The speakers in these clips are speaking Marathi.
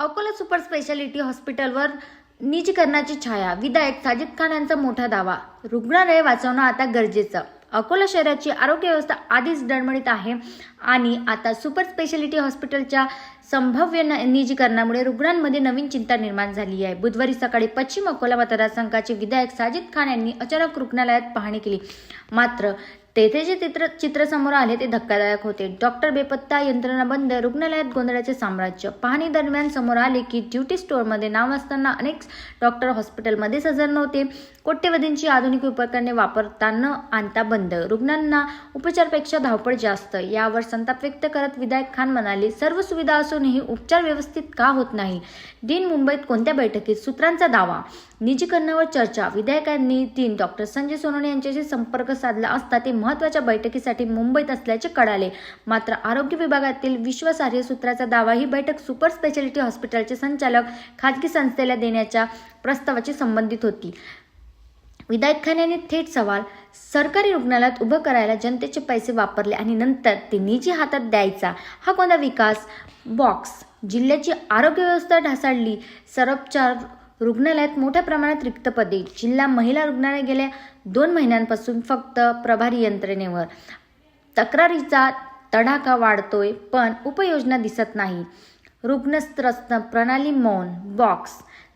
अकोला सुपर स्पेशालिटी हॉस्पिटलवर निजीकरणाची छाया. विधायक साजिद खान यांचा मोठा दावा. रुग्णालय वाचवणं आता गरजेचं. अकोला शहराची आरोग्य व्यवस्था आधीच डळमळीत आहे आणि आता सुपर स्पेशालिटी हॉस्पिटलच्या संभाव्य न- निजीकरणामुळे रुग्णांमध्ये नवीन चिंता निर्माण झाली आहे. बुधवारी सकाळी पश्चिम अकोला मतदारसंघाचे विधायक साजिद खान यांनी अचानक रुग्णालयात पाहणी केली. मात्र तेथे जे चित्र चित्र समोर आले ते धक्कादायक होते. डॉक्टर बेपत्ता यंत्रणा बंद रुग्णालयात गोंधळाचे साम्राज्य. पाहणी दरम्यान समोर आले की ड्युटी स्टोअरमध्ये नाव असताना अनेक डॉक्टर हॉस्पिटलमध्येच हजर नव्हते. कोट्यवधींची आधुनिक उपकरणे वापरता न आणता बंद. रुग्णांना उपचारपेक्षा धावपळ जास्त. यावर संताप व्यक्त करत विधायक खान म्हणाले सर्व सुविधा असूनही उपचार व्यवस्थित का होत नाही? दिन मुंबईत कोणत्या बैठकीत? सूत्रांचा दावा. निजीकरणावर चर्चा. विधायकांनी तीन डॉक्टर संजय सोनवणे यांच्याशी संपर्क साधला असता ते महत्त्वाच्या बैठकीसाठी मुंबईत असल्याचे कळाले. मात्र आरोग्य विभागातील विश्वासार्ह सूत्राचा दावा ही बैठक सुपर स्पेशालिटी हॉस्पिटलचे संचालक खाजगी संस्थेला देण्याच्या प्रस्तावाची संबंधित होती. विधायक खान यांनी थेट सवाल सरकारी रुग्णालयात उभं करायला जनतेचे पैसे वापरले आणि नंतर ते निजी हातात द्यायचा हा कोणता विकास? बॉक्स जिल्ह्याची आरोग्य व्यवस्था ढासाळली सरपचार रुग्णालयात मोठ्या प्रमाणात रिक्त पदे जिल्हा महिला रुग्णालय गेल्या दोन महिन्यांपासून फक्त प्रभारी यंत्रणेवर. तक्रारीचा तडाखा वाढतोय पण उपयोजना दिसत नाही. रुग्णत्रस्त प्रणाली मौन बॉक्स.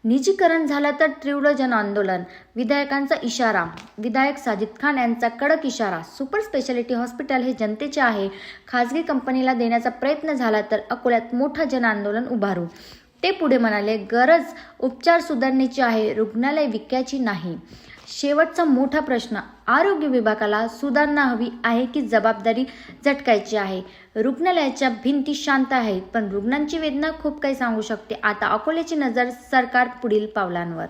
निजीकरण झालं तर तीव्र जन आंदोलन विधायकांचा इशारा. विधायक साजिद खान यांचा कडक इशारा. सुपर स्पेशालिटी हॉस्पिटल हे जनतेचे आहे. खाजगी कंपनीला देण्याचा प्रयत्न झाला तर अकोल्यात मोठं जन आंदोलन उभारू. ते पुढे म्हणाले गरज उपचार सुधारण्याची आहे रुग्णालय विकायची नाही. शेवटचा मोठा प्रश्न आरोग्य विभागाला सुधारणा हवी आहे की जबाबदारी झटकायची आहे? रुग्णालयाच्या भिंती शांत आहेत पण रुग्णांची वेदना खूप काही सांगू शकते. आता अकोल्याची नजर सरकार पुढील पावलांवर.